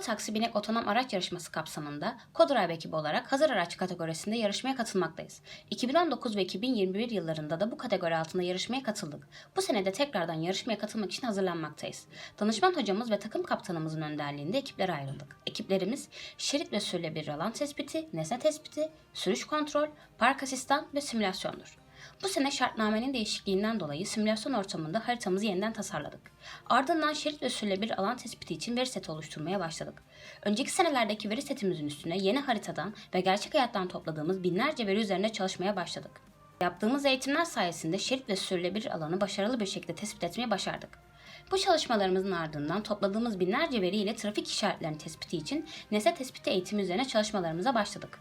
Taksi Binek Otonom Araç Yarışması kapsamında Kodrive ekibi olarak hazır araç kategorisinde yarışmaya katılmaktayız. 2019 ve 2021 yıllarında da bu kategori altında yarışmaya katıldık. Bu sene de tekrardan yarışmaya katılmak için hazırlanmaktayız. Danışman hocamız ve takım kaptanımızın önderliğinde ekiplere ayrıldık. Ekiplerimiz şerit ve sürdürülebilir alan tespiti, nesne tespiti, sürüş kontrol, park asistan ve simülasyondur. Bu sene şartnamenin değişikliğinden dolayı simülasyon ortamında haritamızı yeniden tasarladık. Ardından şerit ve sürülebilir alan tespiti için veri seti oluşturmaya başladık. Önceki senelerdeki veri setimizin üstüne yeni haritadan ve gerçek hayattan topladığımız binlerce veri üzerine çalışmaya başladık. Yaptığımız eğitimler sayesinde şerit ve sürülebilir alanı başarılı bir şekilde tespit etmeyi başardık. Bu çalışmalarımızın ardından topladığımız binlerce veri ile trafik işaretlerinin tespiti için nesne tespiti eğitimi üzerine çalışmalarımıza başladık.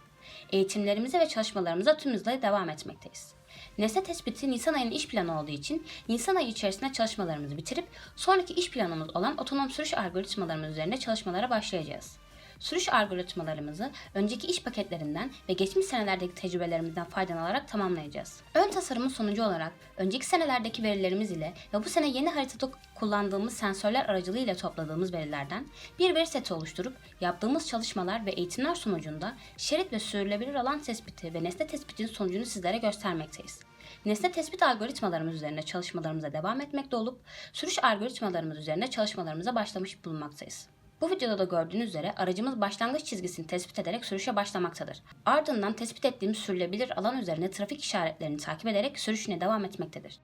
Eğitimlerimize ve çalışmalarımıza tüm hızla devam etmekteyiz. Nesne tespiti Nisan ayının iş planı olduğu için Nisan ayı içerisinde çalışmalarımızı bitirip sonraki iş planımız olan otonom sürüş algoritmalarımız üzerinde çalışmalara başlayacağız. Sürüş algoritmalarımızı önceki iş paketlerinden ve geçmiş senelerdeki tecrübelerimizden faydalanarak tamamlayacağız. Ön tasarımın sonucu olarak önceki senelerdeki verilerimiz ile ve bu sene yeni haritada kullandığımız sensörler aracılığıyla topladığımız verilerden bir veri seti oluşturup yaptığımız çalışmalar ve eğitimler sonucunda şerit ve sürülebilir alan tespiti ve nesne tespitinin sonucunu sizlere göstermekteyiz. Nesne tespit algoritmalarımız üzerine çalışmalarımıza devam etmekte olup sürüş algoritmalarımız üzerine çalışmalarımıza başlamış bulunmaktayız. Bu videoda da gördüğünüz üzere aracımız başlangıç çizgisini tespit ederek sürüşe başlamaktadır. Ardından tespit ettiğimiz sürülebilir alan üzerine trafik işaretlerini takip ederek sürüşüne devam etmektedir.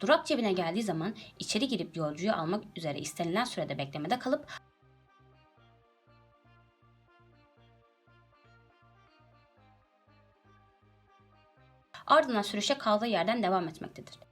Durak cebine geldiği zaman içeri girip yolcuyu almak üzere istenilen sürede beklemede kalıp ardından sürüşe kaldığı yerden devam etmektedir.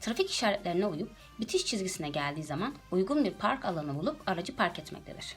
Trafik işaretlerine uyup bitiş çizgisine geldiği zaman uygun bir park alanı bulup aracı park etmektedir.